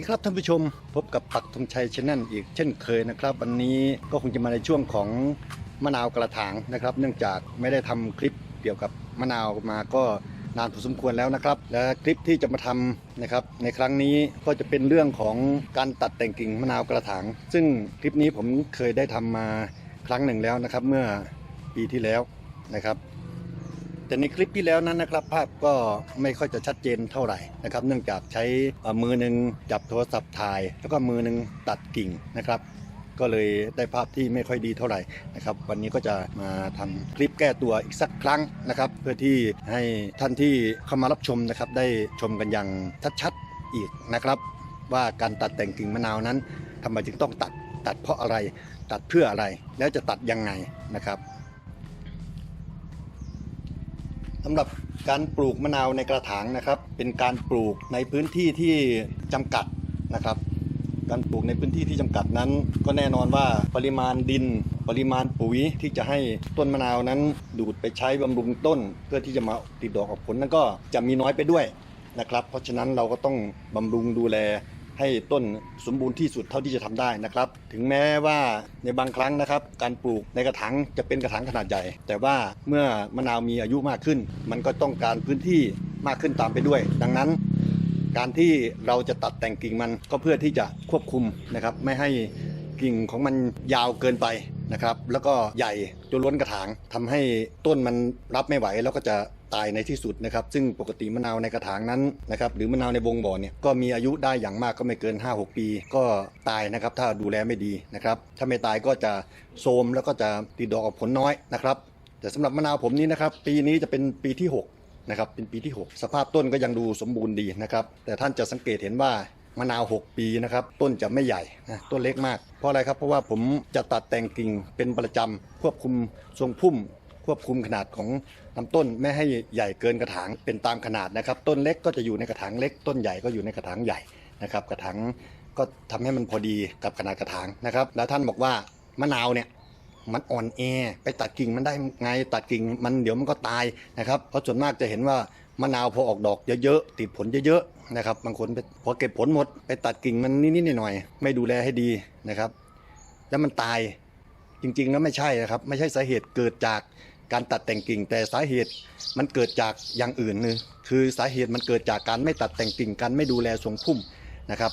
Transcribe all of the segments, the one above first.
วัสดีครับท่านผู้ชมพบกับปักธงชัยชแนลอีกเช่นเคยนะครับ วันนี้ก็คงจะมาในช่วงของมะนาวกระถางนะครับ เนื่องจากไม่ได้ทำคลิปเกี่ยวกับมะนาวมาก็นานพอสมควรแล้วนะครับ และคลิปที่จะมาทำนะครับในครั้งนี้ก็จะเป็นเรื่องของการตัดแต่งกิ่งมะนาวกระถาง ซึ่งคลิปนี้ผมเคยได้ทำมาครั้งหนึ่งแล้วนะครับ เมื่อปีที่แล้วนะครับ แต่ในคลิปที่แล้วนั้นนะครับ ภาพก็ไม่ค่อยจะชัดเจนเท่าไหร่นะครับ เนื่องจากใช้มือหนึ่งจับโทรศัพท์ถ่าย แล้วก็มือหนึ่งตัดกิ่งนะครับ ก็เลยได้ภาพที่ไม่ค่อยดีเท่าไหร่นะครับ วันนี้ก็จะมาทำคลิปแก้ตัวอีกสักครั้งนะครับ เพื่อที่ให้ท่านที่เข้ามารับชมนะครับ ได้ชมกันอย่างชัดๆอีกนะครับ ว่าการตัดแต่งกิ่งมะนาวนั้นทำไมจึงต้องตัดตัดเพราะอะไร ตัดเพื่ออะไรแล้วจะตัดยังไงนะครับ สำหรับการปลูกมะนาวในกระถางนะครับ เป็นการปลูกในพื้นที่ที่จำกัดนะครับ การปลูกในพื้นที่ที่จำกัดนั้น ก็แน่นอนว่าปริมาณดิน ปริมาณปุ๋ยที่จะให้ต้นมะนาวนั้น ดูดไปใช้บำรุงต้น เพื่อที่จะมาติดดอกออกผลนั้นก็จะมีน้อยไปด้วยนะครับ เพราะฉะนั้นเราก็ต้องบำรุงดูแล ให้ต้นสมบูรณ์ที่สุดเท่าที่จะทำได้นะครับ ถึงแม้ว่าในบางครั้งนะครับ การปลูกในกระถางจะเป็นกระถางขนาดใหญ่ แต่ว่าเมื่อมะนาวมีอายุมากขึ้น มันก็ต้องการพื้นที่มากขึ้นตามไปด้วย ดังนั้นการที่เราจะตัดแต่งกิ่งมันก็เพื่อที่จะควบคุมนะครับ ไม่ให้กิ่งของมันยาวเกินไปนะครับ แล้วก็ใหญ่จนล้นกระถางทำให้ต้นมันรับไม่ไหวแล้วก็จะ ตายในที่สุดนะครับ ซึ่งปกติมะนาวในกระถางนั้นนะครับหรือมะนาวในวงบ่อเนี่ยก็มีอายุได้อย่างมากก็ไม่เกิน 5-6 ปี ก็ตายนะครับ ถ้าดูแลไม่ดีนะครับ ถ้าไม่ตายก็จะโทรมแล้วก็จะติดดอกออกผลน้อยนะครับ แต่สำหรับมะนาวผมนี้นะครับปีนี้จะเป็นปีที่ 6 นะครับ เป็นปีที่ 6 สภาพต้นก็ยังดูสมบูรณ์ดีนะครับ แต่ท่านจะสังเกตเห็นว่ามะนาว 6 ปีนะครับ ต้นจะไม่ใหญ่นะต้นเล็กมาก เพราะอะไรครับ เพราะว่าผมจะตัดแต่งกิ่งเป็นประจำควบคุมทรงพุ่ม ควบคุมขนาดของ ลำต้นไม่ให้ใหญ่เกินกระถางเป็นตามขนาดนะครับ ต้นเล็กก็จะอยู่ในกระถางเล็ก ต้นใหญ่ก็อยู่ในกระถางใหญ่นะครับ กระถางก็ทำให้มันพอดีกับขนาดกระถางนะครับ แล้วท่านบอกว่ามะนาวเนี่ยมันอ่อนแอไปตัดกิ่งมันได้ไงตัดกิ่งมันเดี๋ยวมันก็ตายนะครับเพราะส่วนมากจะเห็นว่ามะนาวพอออกดอกเยอะๆติดผลเยอะๆนะครับบางคนพอเก็บผลหมดไปตัดกิ่งมันนิดๆหน่อยๆไม่ดูแลให้ดีนะครับ แล้วมันตายจริงๆแล้วไม่ใช่นะครับ ไม่ใช่สาเหตุเกิดจาก การตัดแต่งกิ่ง แต่สาเหตุมันเกิดจากอย่างอื่นนึงคือสาเหตุมันเกิดจากการไม่ตัดแต่งกิ่งการไม่ดูแลทรงพุ่มนะครับ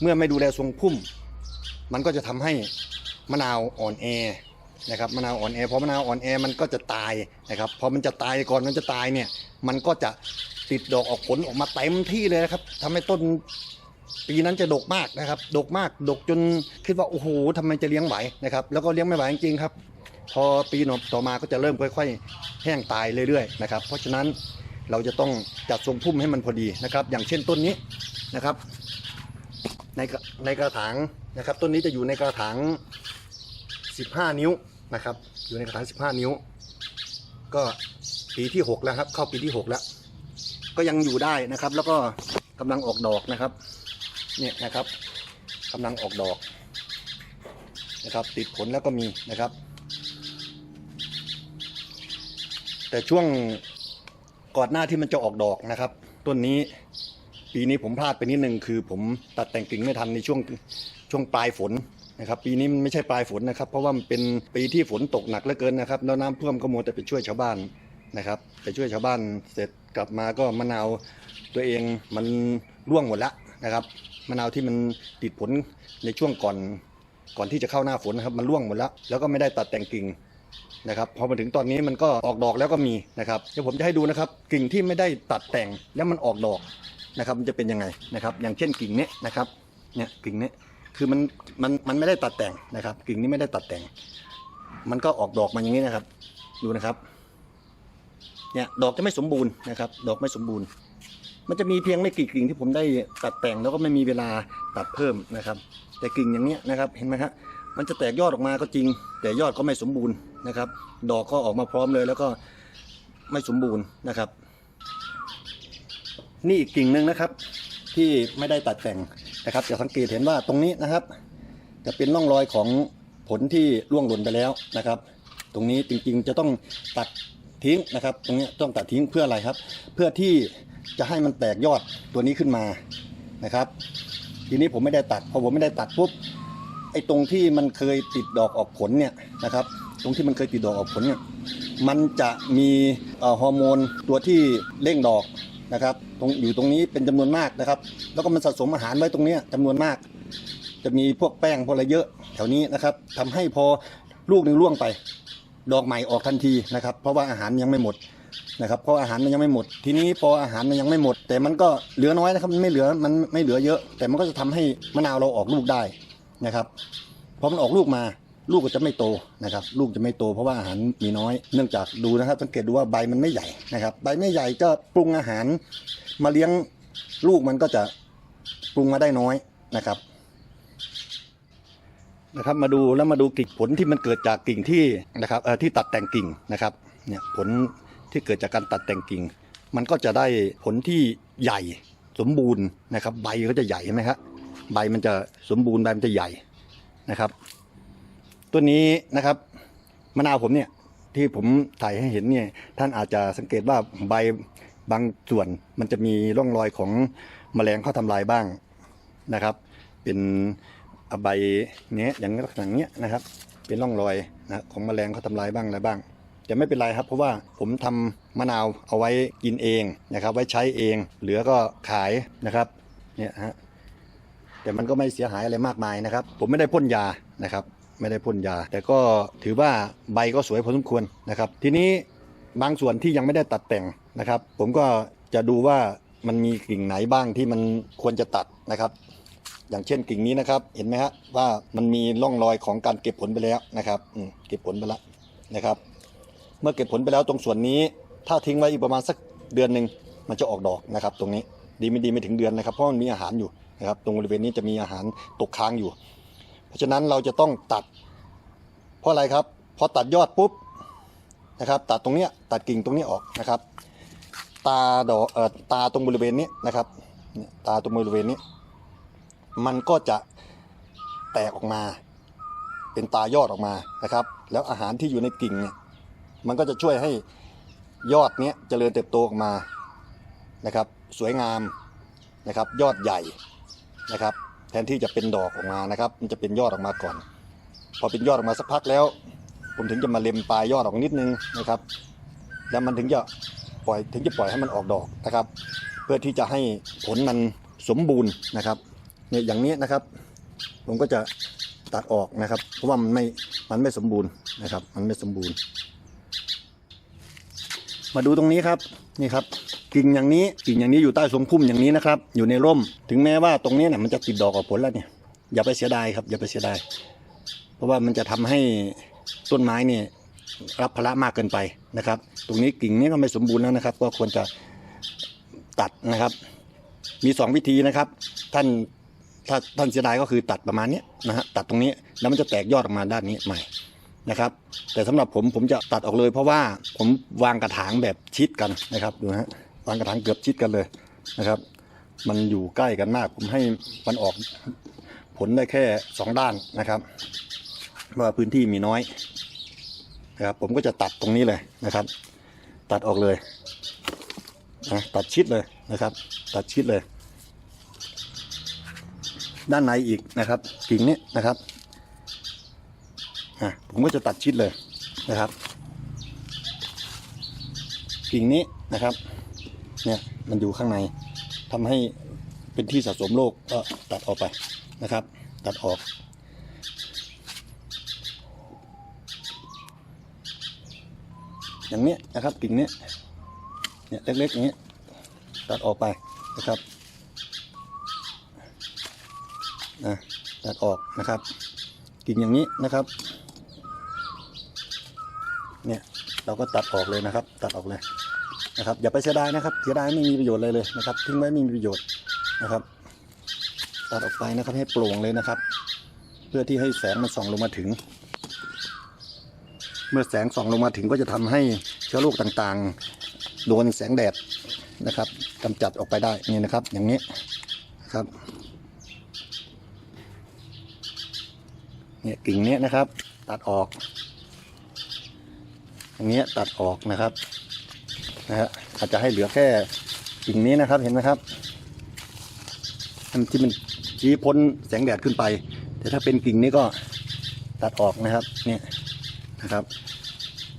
เมื่อไม่ดูแลทรงพุ่ม มันก็จะทำให้มะนาวอ่อนแอนะครับมะนาวอ่อนแอพอมะนาวอ่อนแอมันก็จะตายนะครับพอมันจะตายก่อนมันจะตายเนี่ยมันก็จะติดดอกออกผลออกมาเต็มที่เลยนะครับทำให้ต้นปีนั้นจะดกมากนะครับ ดกมาก ดกจนคิดว่าโอ้โหทำไมจะเลี้ยงไหวนะครับ แล้วก็เลี้ยงไม่ไหวจริงๆครับ พอปีหนต่อมาก็จะเริ่มค่อย ๆ แห้งตายเรื่อยๆนะครับ เพราะฉะนั้นเราจะต้องจัดทรงพุ่มให้มันพอดีนะครับ อย่างเช่นต้นนี้นะครับ ในในกระถางนะครับ ต้นนี้จะอยู่ในกระถาง 15 นิ้วนะครับ อยู่ในกระถาง 15 นิ้ว ก็ปีที่ 6 แล้วครับ เข้าปีที่ 6 แล้ว ก็ยังอยู่ได้นะครับ แล้วก็กำลังออกดอกนะครับ เนี่ยนะครับกำลังออกดอกนะครับ ติดผลแล้วก็มีนะครับ แต่ช่วงก่อนหน้าที่มันจะออกดอกนะครับ ต้นนี้ปีนี้ผมพลาดไปนิดนึงคือ ผมตัดแต่งกิ่งไม่ทันในช่วงช่วงปลายฝนนะครับ ปีนี้มันไม่ใช่ปลายฝนนะครับ เพราะว่ามันเป็นปีที่ฝนตกหนักเหลือเกินนะครับแล้วน้ำท่วมก็มัวแต่ไปช่วยชาวบ้านนะครับ ไปช่วยชาวบ้านเสร็จกลับมาก็มะนาวตัวเองมันร่วงหมดแล้วนะครับมะนาวที่มันติดผลในช่วงก่อนก่อนที่จะเข้าหน้าฝนนะครับมันร่วงหมดแล้ว แล้วก็ไม่ได้ตัดแต่งกิ่ง นะครับพอมาถึงตอนนี้มันก็ออกดอกแล้วก็มีนะครับเดี๋ยวผมจะให้ดูนะครับกิ่งที่ไม่ได้ตัดแต่งแล้วมันออกดอกนะครับมันจะเป็นยังไงนะครับ อย่างเช่นกิ่งเนี้ยนะครับเนี่ยกิ่งเนี้ยคือมันมันมันไม่ได้ตัดแต่งนะครับ กิ่งนี้ไม่ได้ตัดแต่ง มันก็ออกดอกมาอย่างนี้นะครับ ดูนะครับเนี่ยดอกจะไม่สมบูรณ์นะครับ ดอกไม่สมบูรณ์ มันจะมีเพียงไม่กี่กิ่งที่ผมได้ตัดแต่งแล้วก็ไม่มีเวลาตัดเพิ่มนะครับ แต่กิ่งอย่างเนี้ยนะครับเห็นไหมครับมันจะแตกยอดออกมาก็จริง แต่ยอดก็ไม่สมบูรณ์ นะครับ ดอกก็ออกมาพร้อมเลย แล้วก็ไม่สมบูรณ์นะครับ นี่อีกกิ่งหนึ่งนะครับ ที่ไม่ได้ตัดแต่งนะครับจะสังเกตเห็นว่าตรงนี้นะครับ จะเป็นร่องรอยของผลที่ร่วงหล่นไปแล้วนะครับ ตรงนี้จริงๆจะต้องตัดทิ้งนะครับ ตรงนี้ต้องตัดทิ้งเพื่ออะไรครับ เพื่อที่จะให้มันแตกยอดตัวนี้ขึ้นมานะครับ ทีนี้ผมไม่ได้ตัดพอผมไม่ได้ตัดปุ๊บไอ้ตรงที่มันเคยติดดอกออกผลเนี่ยนะครับ ตรงที่มันเคยติดดอกออกผลเนี่ยมันจะมีฮอร์โมนตัวที่เร่งดอกนะครับตรงอยู่ตรงนี้เป็นจำนวนมากนะครับ แล้วก็มันสะสมอาหารไว้ตรงนี้ยจำนวนมาก จะมีพวกแป้งพวกอะไรเยอะแถวนี้นะครับทำให้พอลูกหนึ่งร่วงไป ดอกใหม่ออกทันทีนะครับ เพราะว่าอาหารยังไม่หมดนะครับเพราะอาหารมันยังไม่หมด ทีนี้พออาหารมันยังไม่หมด แต่มันก็เหลือน้อยนะครับมันไม่เหลือมันไม่เหลือเยอะ แต่มันก็จะทำให้มะนาวเราออกลูกได้นะครับพอมันออกลูกมา ลูกก็จะไม่โตนะครับ ลูกจะไม่โตเพราะว่าอาหารมีน้อย เนื่องจากดูนะครับ สังเกตดูว่าใบมันไม่ใหญ่นะครับ ใบไม่ใหญ่ก็ปรุงอาหารมาเลี้ยงลูกมันก็จะปรุงมาได้น้อยนะครับนะครับมาดูแล้วมาดูกิ่งผลที่มันเกิดจากกิ่งที่นะครับเอ่อที่ตัดแต่งกิ่งนะครับเนี่ยผลที่เกิดจากการตัดแต่งกิ่ง มันก็จะได้ผลที่ใหญ่สมบูรณ์นะครับ ใบก็จะใหญ่ใช่ไหมครับใบมันจะสมบูรณ์ใบมันจะใหญ่นะครับ ตัวนี้นะครับมะนาวผมเนี่ยที่ผมถ่ายให้เห็นเนี่ยท่านอาจจะสังเกตว่าใบบางส่วนมันจะมีร่องรอยของแมลงเข้าทำลายบ้างนะครับ เป็นใบเนี้ยอย่างลักษณะเนี้ยนะครับ เป็นร่องรอยนะของแมลงเขาทำลายบ้างอะไรบ้างแต่ไม่เป็นไรครับเพราะว่าผมทำมะนาวเอาไว้กินเองนะครับ ไว้ใช้เอง เหลือก็ขายนะครับเนี่ยฮะแต่มันก็ไม่เสียหายอะไรมากมายนะครับ ผมไม่ได้พ่นยานะครับ ไม่ได้พ่นยา แต่ก็ถือว่าใบก็สวยพอสมควรนะครับ ทีนี้บางส่วนที่ยังไม่ได้ตัดแต่งนะครับ ผมก็จะดูว่ามันมีกิ่งไหนบ้างที่มันควรจะตัดนะครับ อย่างเช่นกิ่งนี้นะครับ เห็นไหมฮะว่ามันมีร่องรอยของการเก็บผลไปแล้วนะครับอืเก็บผลไปแล้วนะครับ เมื่อเก็บผลไปแล้วตรงส่วนนี้ ถ้าทิ้งไว้อีกประมาณสักเดือนหนึ่งมันจะออกดอกนะครับ ตรงนี้ดีไม่ดีไม่ถึงเดือนนะครับเพราะมันมีอาหารอยู่นะครับ ตรงบริเวณนี้จะมีอาหารตกค้างอยู่ ราะฉะนั้นเราจะต้องตัด เพราะอะไรครับพอตัดยอดปุ๊บนะครับ ตัดตรงเนี้ยตัดกิ่งตรงนี้ออกนะครับ ตาดอกเอ่อตาตรงบริเวณนี้นะครับตาตรงบริเวณนี้ มันก็จะแตกออกมา เป็นตายอดออกมานะครับ แล้วอาหารที่อยู่ในกิ่งเนี่ยมันก็จะช่วยให้ยอดเนี้ยเจริญเติบโตออกมานะครับ สวยงามนะครับ ยอดใหญ่นะครับ ทนที่จะเป็นดอกออกมานะครับ มันจะเป็นยอดออกมาก่อน พอเป็นยอดออกมาสักพักแล้ว ผมถึงจะมาเล็มปลายยอดออกนิดนึงนะครับ แล้วมันถึงจะปล่อยถึงจะปล่อยให้มันออกดอกนะครับ เพื่อที่จะให้ผลมันสมบูรณ์นะครับเนี่ยอย่างนี้นะครับ ผมก็จะตัดออกนะครับ เพราะว่ามันไม่มันไม่สมบูรณ์นะครับ มันไม่สมบูรณ์ มาดูตรงนี้ครับนี่ครับ กิ่งอย่างนี้กิ่งอย่างนี้อยู่ใต้ทรงพุ่มอย่างนี้นะครับ อยู่ในร่ม ถึงแม้ว่าตรงนี้เนี่ยมันจะติดดอกออกผลแล้วเนี่ย อย่าไปเสียดายครับอย่าไปเสียดาย เพราะว่ามันจะทำให้ต้นไม้เนี่ยรับภาระมากเกินไปนะครับ ตรงนี้กิ่งนี้ก็ไม่สมบูรณ์แล้วนะครับ ก็ควรจะตัดนะครับ มีสองวิธีนะครับ ท่านถ้าท่านเสียดายก็คือตัดประมาณนี้นะฮะตัดตรงนี้แล้วมันจะแตกยอดออกมาด้านนี้ใหม่นะครับ แต่สำหรับผมผมจะตัดออกเลยเพราะว่าผมวางกระถางแบบชิดกันนะครับดูนะฮะ วางกระถางเกือบชิดกันเลยนะครับ มันอยู่ใกล้กันมากผมให้มันออกผลได้แค่สองด้านนะครับเพราะว่าพื้นที่มีน้อยนะครับผมก็จะตัดตรงนี้เลยนะครับ ตัดออกเลยนะตัดชิดเลยนะครับ ตัดชิดเลย ด้านในอีกนะครับกิ่งนี้นะครับอะผมก็จะตัดชิดเลยนะครับ กิ่งนี้นะครับ เนี่ยมันอยู่ข้างในทำให้เป็นที่สะสมโรคก็ตัดออกไปนะครับ ตัดออก อย่างเนี้ยนะครับกิ่งนี้เนี่ยเล็กๆอย่างเงี้ยตัดออกไปนะครับนะตัดออกนะครับ กิ่งอย่างนี้นะครับเนี่ยเราก็ตัดออกเลยนะครับ ตัดออกเลย นะครับอย่าไปเสียดายนะครับเสียดายไม่มีประโยชน์เลยเลยนะครับทิ้งไว้ไม่มีประโยชน์นะครับ ตัดออกไปนะครับให้โปร่งเลยนะครับ เพื่อที่ให้แสงมันส่องลงมาถึง เมื่อแสงส่องลงมาถึงก็จะทำให้เชื้อโรคต่างๆ โดนแสงแดดนะครับกำจัดออกไปได้นี่นะครับ อย่างนี้นะครับเนี่ยกิ่งเนี้ยนะครับ ตัดออกอย่างเงี้ยตัดออกนะครับ นะฮะอาจจะให้เหลือแค่กิ่งนี้นะครับเห็นไหมครับอันที่มันชี้พ้นแสงแดดขึ้นไป แต่ถ้าเป็นกิ่งนี้ก็ตัดออกนะครับเนี่ยนะครับ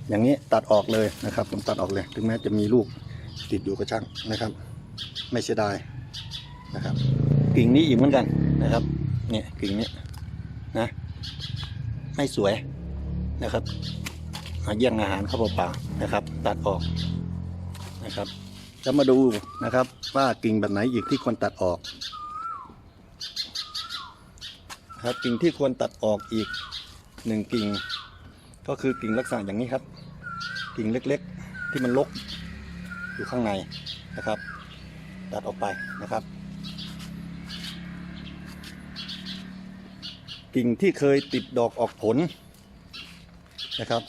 อย่างนี้ตัดออกเลยนะครับ ผมตัดออกเลย ถึงแม้จะมีลูกติดอยู่ก็ช่างนะครับ ไม่เสียดายนะครับ กิ่งนี้อีกเหมือนกันนะครับ เนี่ยกิ่งนี้นะไม่สวยนะครับมาแย่งอาหารเข้าเปล่าๆนะครับ ตัดออก นะครับ จะมาดูนะครับว่ากิ่งแบบไหนอีกที่ควรตัดออกครับกิ่งที่ควรตัดออกอีกหนึ่งกิ่ง ก็คือกิ่งลักษณะอย่างนี้ครับ กิ่งเล็กๆที่มันลกอยู่ข้างในนะครับ ตัดออกไปนะครับ กิ่งที่เคยติดดอกออกผลนะครับ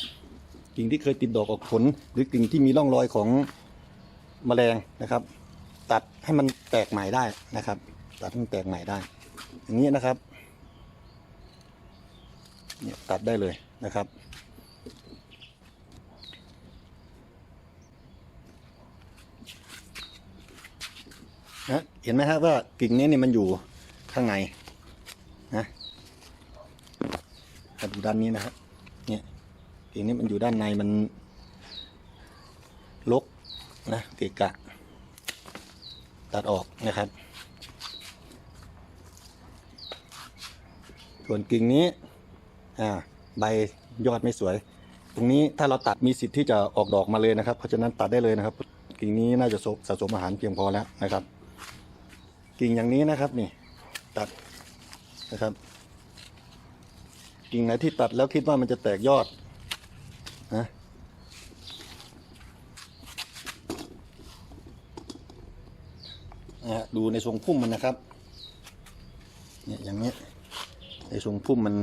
กิ่งที่เคยติดดอกออกผล หรือกิ่งที่มีร่องรอยของ แมลงนะครับ ตัดให้มันแตกใหม่ได้นะครับ ตัดให้มันแตกใหม่ได้ อย่างนี้นะครับเนี่ยตัดได้เลยนะครับ นะเห็นไหมครับว่ากิ่งนี้นี่มันอยู่ข้างในนะดูด้านนี้นะครับเนี่ยกิ่งนี้มันอยู่ด้านในมันลก นะเกะกะ ตัดออกนะครับ ส่วนกิ่งนี้อ่าใบยอดไม่สวย ตรงนี้ถ้าเราตัดมีสิทธิ์ที่จะออกดอกมาเลยนะครับ เพราะฉะนั้นตัดได้เลยนะครับ กิ่งนี้น่าจะสะสมอาหารเพียงพอแล้วนะครับ กิ่งอย่างนี้นะครับนี่ตัดนะครับ กิ่งไหนที่ตัดแล้วคิดว่ามันจะแตกยอด นะฮะดูในทรงพุ่มมันนะครับ เนี่ยอย่างนี้ ในทรงพุ่มมัน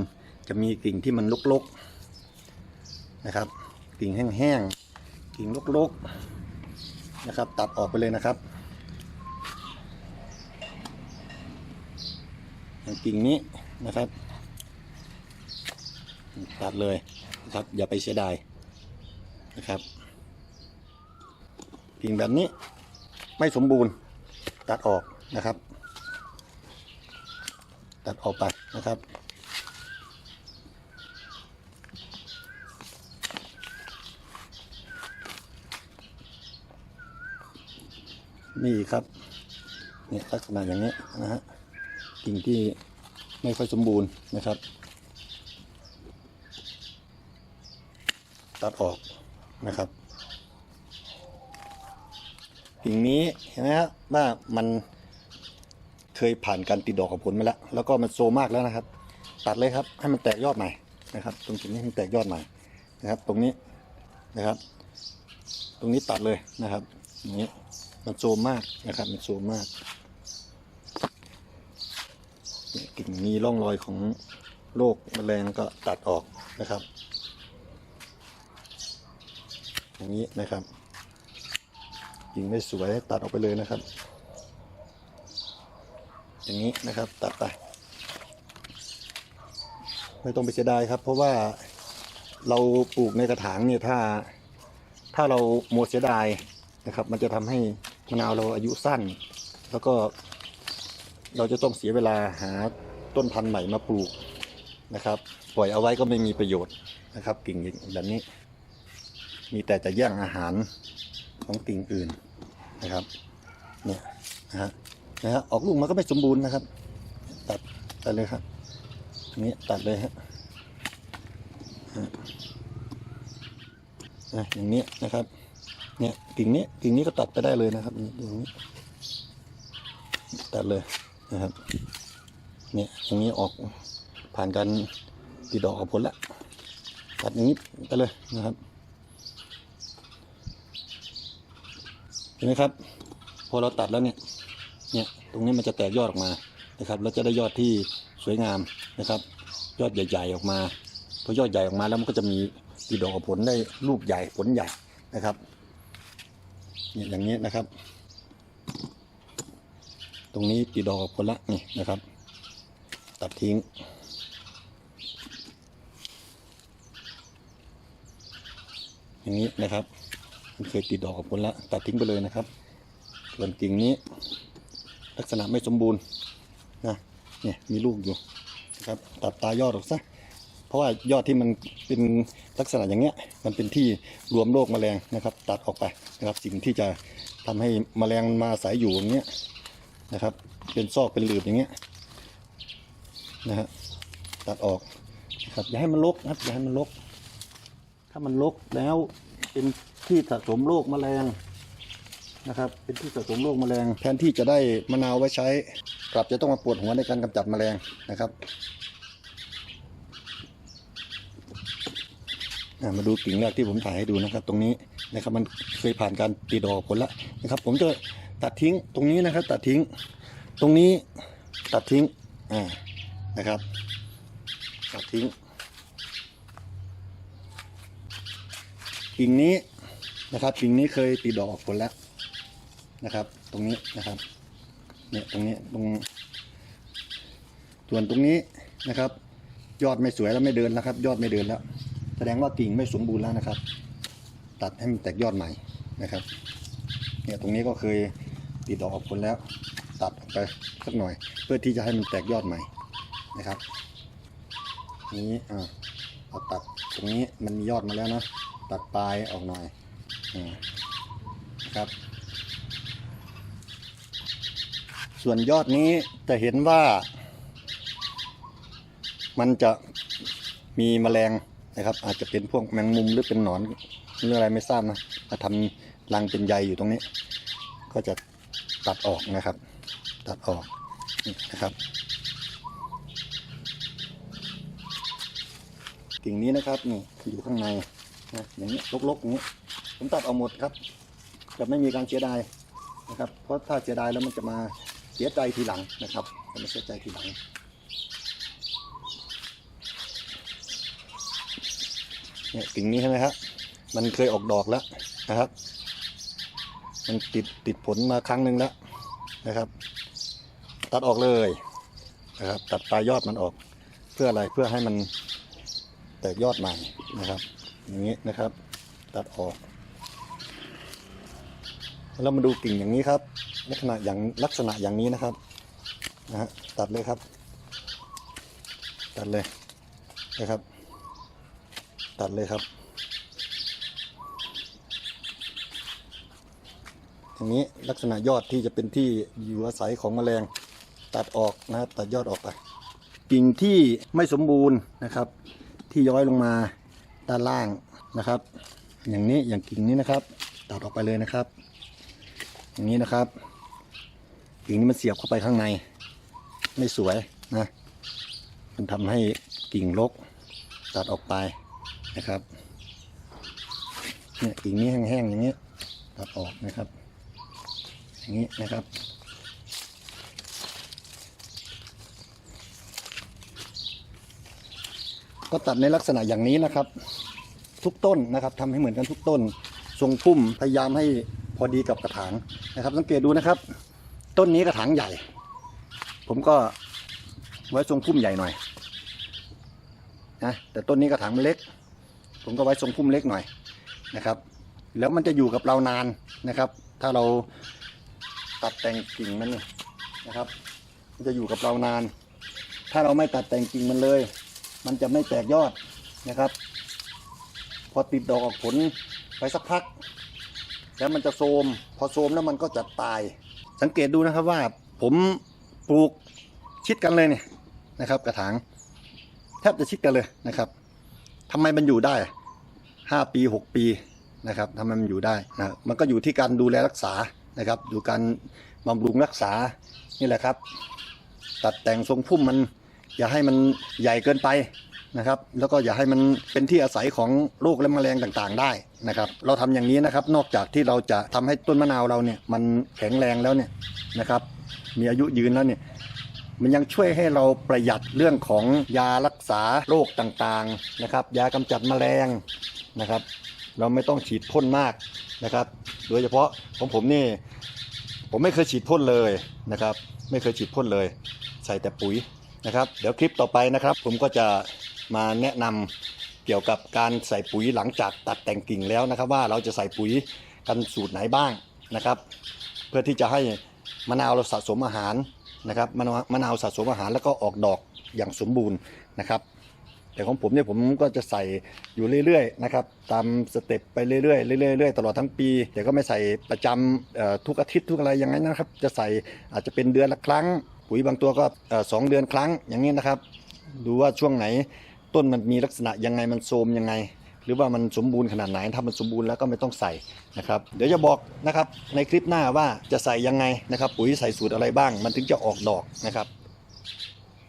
จะมีกิ่งที่มันลกๆนะครับ กิ่งแห้งๆกิ่งลกๆนะครับ ตัดออกไปเลยนะครับกิ่งนี้นะครับ ตัดเลยนะครับอย่าไปเสียดายนะครับกิ่งแบบนี้ไม่สมบูรณ์ ตัดออกนะครับ ตัดออกไปนะครับ นี่ครับเนี่ยลักษณะอย่างนี้นะฮะกิ่งที่ไม่ค่อยสมบูรณ์นะครับ ตัดออกนะครับ กิ่งนี้เห็นไหมครับว่ามันเคยผ่านการติดดอกกับผลมาแล้ว แล้วก็มันโซมมากแล้วนะครับ ตัดเลยครับ ให้มันแตกยอดใหม่นะครับ ตรงจุดนี้ให้มันแตกยอดใหม่นะครับ ตรงนี้นะครับ ตรงนี้ตัดเลยนะครับอย่างนี้มันโซมมากนะครับ มันโซมมากกิ่งมีร่องรอยของโรคแมลงก็ตัดออกนะครับ อย่างนี้นะครับ กิ่งไม่สวยตัดออกไปเลยนะครับ อย่างนี้นะครับตัดไป ไม่ต้องไปเสียดายครับ เพราะว่าเราปลูกในกระถางเนี่ยถ้าถ้าเราโมวเสียดายนะครับ มันจะทำให้มะนาวเราอายุสั้น แล้วก็เราจะต้องเสียเวลาหาต้นพันธุ์ใหม่มาปลูกนะครับ ปล่อยเอาไว้ก็ไม่มีประโยชน์นะครับ กิ่งแบบนี้ มีแต่จะแย่งอาหารของกิ่งอื่น นะครับ เนี่ยนะฮะนะฮะออกลูกมันก็ไม่สมบูรณ์นะครับ ตัดตัดเลยครับอันนี้ตัดเลยฮะฮะนะอย่างนี้นะครับ เนี่ยกิ่งนี้กิ่งนี้ก็ตัดไปได้เลยนะครับอย่างนี้ตัดเลยนะครับ เนี่ยอย่างนี้ออกผ่านการติดดอกออกผลแล้วตัดอย่างนี้ไปเลยนะครับเห็นไหมครับ พอเราตัดแล้วเนี่ยเนี่ยตรงนี้มันจะแตกยอดออกมานะครับแล้วจะได้ยอดที่สวยงามนะครับ ยอดใหญ่ ๆ ออกมาพอยอดใหญ่ออกมาแล้วมันก็จะมีติดดอกผลได้ลูกใหญ่ผลใหญ่นะครับเนี่ยอย่างนี้นะครับ ตรงนี้ติดดอกผลละนี่นะครับ ตัดทิ้ง อย่างนี้นะครับ มันเคยติดดอกออกผลละตัดทิ้งไปเลยนะครับส่วนกิ่งนี้ ลักษณะไม่สมบูรณ์นะเนี่ยมีลูกอยู่นะครับตัดตายอดออกซะเพราะว่ายอดที่มันเป็นลักษณะอย่างเงี้ยมันเป็นที่รวมโรคแมลงนะครับ ตัดออกไปนะครับสิ่งที่จะทำให้แมลงมันมาอาศัยอยู่อย่างเงี้ยนะครับ เป็นซอกเป็นหลืบอย่างเงี้ยนะฮะตัดออกนะครับอย่าให้มันรกนะครับอย่าให้มันรกถ้ามันรกแล้วเป็น ที่สะสมโรคแมลงนะครับ เป็นที่สะสมโรคแมลง แทนที่จะได้มะนาวไว้ใช้ กลับจะต้องมาปวดหัวในการกำจัดแมลงนะครับมาดูกิ่งแรกที่ผมถ่ายให้ดูนะครับ ตรงนี้นะครับมันเคยผ่านการตีดอกผลแล้วนะครับ ผมจะตัดทิ้งตรงนี้นะครับ ตัดทิ้ง ตรงนี้ตัดทิ้งอ่านะครับ ตัดทิ้งกิ่งนี้ นะครับกิ่งนี้เคยตีดดอกออกผลแล้วนะครับ ตรงนี้นะครับเนี่ยตรงนี้ตรง ส่วนตรงนี้นะครับ ยอดไม่สวยแล้วไม่เดินแล้วครับ ยอดไม่เดินแล้ว แสดงว่ากิ่งไม่สมบูรณ์แล้วนะครับ ตัดให้มันแตกยอดใหม่นะครับเนี่ยตรงนี้ก็เคยติดดอกออกผลแล้ว ตัดออกไปสักหน่อย เพื่อที่จะให้มันแตกยอดใหม่นะครับนี้อ่าเอาตัดตรงนี้มันมียอดมาแล้วนะตัดปลายออกหน่อย ครับ ส่วนยอดนี้จะเห็นว่า มันจะมีแมลงนะครับ อาจจะเป็นพวกแมงมุมหรือเป็นหนอนหรืออะไรไม่ทราบนะมาทำรังเป็นใยอยู่ตรงนี้ ก็จะตัดออกนะครับ ตัดออกนะครับ กิ่งนี้นะครับนี่อยู่ข้างในนะอย่างนี้ลกๆอย่างนี้ ผมตัดเอาหมดครับ จะไม่มีการเสียดายนะครับ เพราะถ้าเสียดายแล้วมันจะมาเสียใจทีหลังนะครับจะมาเสียใจทีหลัง เนี่ยกิ่งนี้ใช่ไหมครับ มันเคยออกดอกแล้วนะครับ มันติดติดผลมาครั้งหนึ่งแล้วนะครับ ตัดออกเลยนะครับ ตัดปลายยอดมันออก เพื่ออะไร เพื่อให้มันแตกยอดใหม่นะครับ อย่างนี้นะครับ ตัดออก แล้วมาดูกิ่งอย่างนี้ครับ ลักษณะอย่างลักษณะอย่างนี้นะครับนะฮะตัดเลยครับ ตัดเลยนะครับ ตัดเลยครับ อย่างนี้ลักษณะยอดที่จะเป็นที่อยู่อาศัยของแมลงตัดออกนะครับตัดยอดออกไป กิ่งที่ไม่สมบูรณ์นะครับ ที่ย้อยลงมาด้านล่างนะครับ อย่างนี้อย่างกิ่งนี้นะครับ ตัดออกไปเลยนะครับ อย่างนี้นะครับกิ่งนี้มันเสียบเข้าไปข้างใน ไม่สวยนะ มันทำให้กิ่งรกตัดออกไปนะครับเนี่ยกิ่งนี้แห้งๆอย่างนี้ตัดออกนะครับ อย่างนี้นะครับก็ตัดในลักษณะอย่างนี้นะครับ ทุกต้นนะครับทำให้เหมือนกันทุกต้น ทรงพุ่มพยายามให้พอดีกับกระถาง นะครับ สังเกตดูนะครับ ต้นนี้กระถางใหญ่ ผมก็ไว้ทรงพุ่มใหญ่หน่อยนะแต่ต้นนี้กระถางมันเล็ก ผมก็ไว้ทรงพุ่มเล็กหน่อยนะครับ แล้วมันจะอยู่กับเรานานนะครับ ถ้าเราตัดแต่งกิ่งมันนะครับ มันจะอยู่กับเรานาน ถ้าเราไม่ตัดแต่งกิ่งมันเลย มันจะไม่แตกยอดนะครับ พอติดดอกออกผลไปสักพัก แล้วมันจะโทมพอโทมแล้วมันก็จะตาย สังเกตดูนะครับว่าผมปลูกชิดกันเลยเนี่ยนะครับ กระถางแทบจะชิดกันเลยนะครับทำไมมันอยู่ได้ห้าปีหกปีนะครับทำไมมันอยู่ได้นะมันก็อยู่ที่การดูแลรักษานะครับ อยู่การบำรุงรักษานี่แหละครับ ตัดแต่งทรงพุ่มมัน อย่าให้มันใหญ่เกินไป นะครับ แล้วก็อย่าให้มันเป็นที่อาศัยของโรคและแมลงต่างๆ ได้นะครับ เราทำอย่างนี้นะครับ นอกจากที่เราจะทำให้ต้นมะนาวเราเนี่ยมันแข็งแรงแล้วเนี่ยนะครับ มีอายุยืนแล้วเนี่ยมันยังช่วยให้เราประหยัดเรื่องของยารักษาโรคต่างๆนะครับ ยากำจัดแมลงนะครับ เราไม่ต้องฉีดพ่นมากนะครับ โดยเฉพาะของผมนี่ ผมไม่เคยฉีดพ่นเลยนะครับ ไม่เคยฉีดพ่นเลย ใส่แต่ปุ๋ยนะครับ เดี๋ยวคลิปต่อไปนะครับ ผมก็จะ มาแนะนำเกี่ยวกับการใส่ปุ๋ยหลังจากตัดแต่งกิ่งแล้วนะครับ ว่าเราจะใส่ปุ๋ยกันสูตรไหนบ้างนะครับ เพื่อที่จะให้มะนาวเราสะสมอาหารนะครับมะนาวมะนาวสะสมอาหารแล้วก็ออกดอกอย่างสมบูรณ์นะครับ แต่ของผมเนี่ยผมก็จะใส่อยู่เรื่อยๆนะครับตามสเต็ปไปเรื่อยๆเรื่อยๆตลอดทั้งปีแต่ก็ไม่ใส่ประจำทุกอาทิตย์ทุกอะไรอย่างนั้นนะครับ จะใส่อาจจะเป็นเดือนละครั้ง ปุ๋ยบางตัวก็สองเดือนครั้งอย่างนี้นะครับ ดูว่าช่วงไหน ต้นมันมีลักษณะยังไงมันโทมยังไง หรือว่ามันสมบูรณ์ขนาดไหนถ้ามันสมบูรณ์แล้วก็ไม่ต้องใส่นะครับ เดี๋ยวจะบอกนะครับในคลิปหน้าว่าจะใส่ยังไงนะครับ ปุ๋ยใส่สูตรอะไรบ้าง มันถึงจะออกดอกนะครับ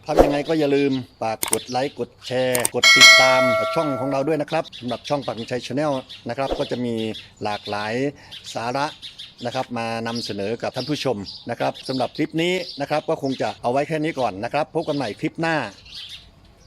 ทำยังไงก็อย่าลืมฝากกดไลค์กดแชร์ กดติดตามช่องของเราด้วยนะครับสำหรับช่องปักชัยชาแนลนะครับ ก็จะมีหลากหลายสาระนะครับมานำเสนอกับท่านผู้ชมนะครับสำหรับคลิปนี้นะครับก็คงจะเอาไว้แค่นี้ก่อนนะครับ พบกันใหม่คลิปหน้า